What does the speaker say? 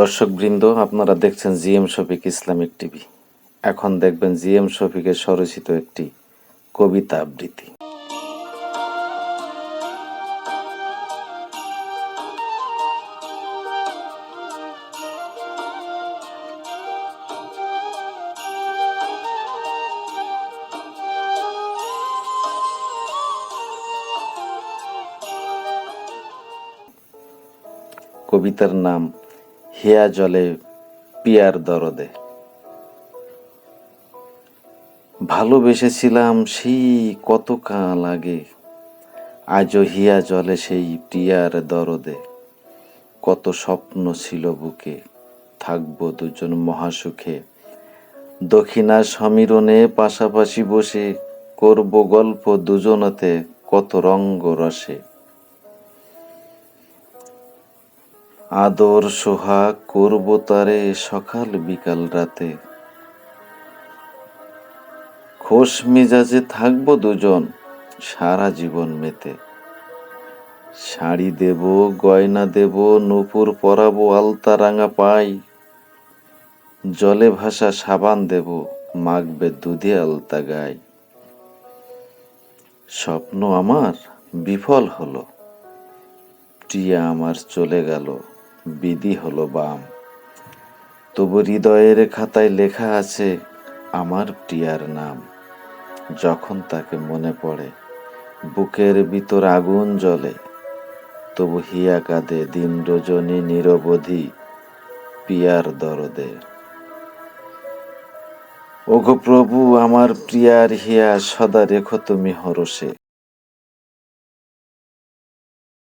দর্শক বৃন্দ আপনারা দেখছেন জিএম শফিক ইসলামিক টিভি। এখন দেখবেন জিএম শফিকের স্বরচিত একটি কবিতা আবৃত্তি। কবিতার নাম হিয়া জলে পিয়ার দরদে। ভালোবেসেছিলাম সেই কত কাল আগে, আজও হিয়া জলে সেই পিয়ার দরদে। কত স্বপ্ন ছিল বুকে, থাকব দুজন মহাসুখে। দক্ষিণা সমীরণে পাশাপাশি বসে, করব গল্প দুজনতে কত রঙ্গ রসে আদর সোহাগ করব তারে সকাল বিকাল রাতে। খোশ মেজাজে থাকব দুজন সারা জীবন মেতে। শাড়ি দেব, গয়না দেব, নূপুর পরাবো, আলতা রাঙা পাই। জলে ভাসা সাবান দেব, মাখবে দুধে আলতা গাই। স্বপ্ন আমার বিফল হলো প্রিয়া আমার চলে গেল। বিধি হলো বাম। তবু হৃদয়ের খাতায় লেখা আছে আমার প্রিয়ার নাম। যখন তাকে মনে পড়ে, বুকের ভিতর আগুন জ্বলে, তবু হিয়া কাঁদে দিন রজনী নিরবধি পিয়ার দরদে। ওগো প্রভু, আমার প্রিয়ার হিয়া সদা রেখো তুমি হরসে